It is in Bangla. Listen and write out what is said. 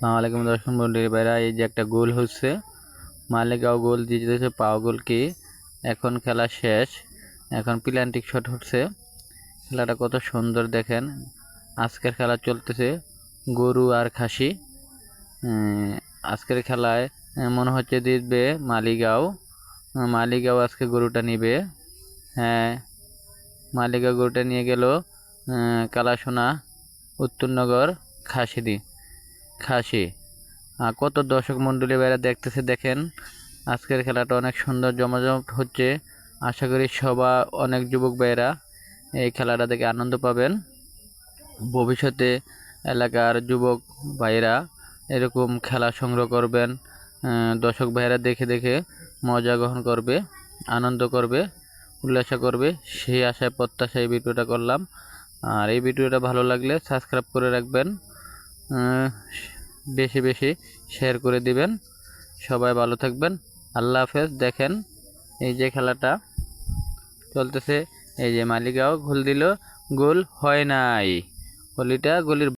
সালাম আলাইকুম দর্শক মন্ডলী ভাইরা, এই যে একটা গোল হচ্ছে। মালিগাঁও গোল দিয়ে জিতেছে পাওয়া গোল কি? এখন খেলা শেষ। এখন প্লান্টিক শট হচ্ছে। খেলাটা কত সুন্দর দেখেন। আজকের খেলা চলতেছে গরু আর খাসি। আজকের খেলায় মনে হচ্ছে জিতবে মালিগাঁও মালিগাঁও আজকে গরুটা নিবে। হ্যাঁ মালিগাঁও গরুটা নিয়ে গেল কালাসোনা, উত্তরনগর, খাসিদি। খাসি। কত দর্শক মণ্ডলী বাইরে দেখতেছে দেখেন, আজকের খেলাটা অনেক সুন্দর জমাজমট হচ্ছে। আশা করি সবা, অনেক যুবক ভাইয়েরা এই খেলাটা দেখে আনন্দ পাবেন। ভবিষ্যতে এলাকার যুবক ভাইয়েরা এরকম খেলা সংগ্রহ করবেন দর্শক ভাইয়েরা দেখে দেখে মজা গ্রহণ করবে, আনন্দ করবে, উল্লাস করবে, সেই আশায় প্রত্যাশায় ভিডিওটা করলাম। আর এই ভিডিওটা ভালো লাগলে সাবস্ক্রাইব করে রাখবেন। বেশি বেশি শেয়ার করে দিবেন। সবাই ভালো থাকবেন। আল্লাহ হাফেজ। দেখেন এই যে খেলাটা চলতেছে, এই যে মালিকাও গোল দিল। গোল হয় নাই। হোলিটা গলির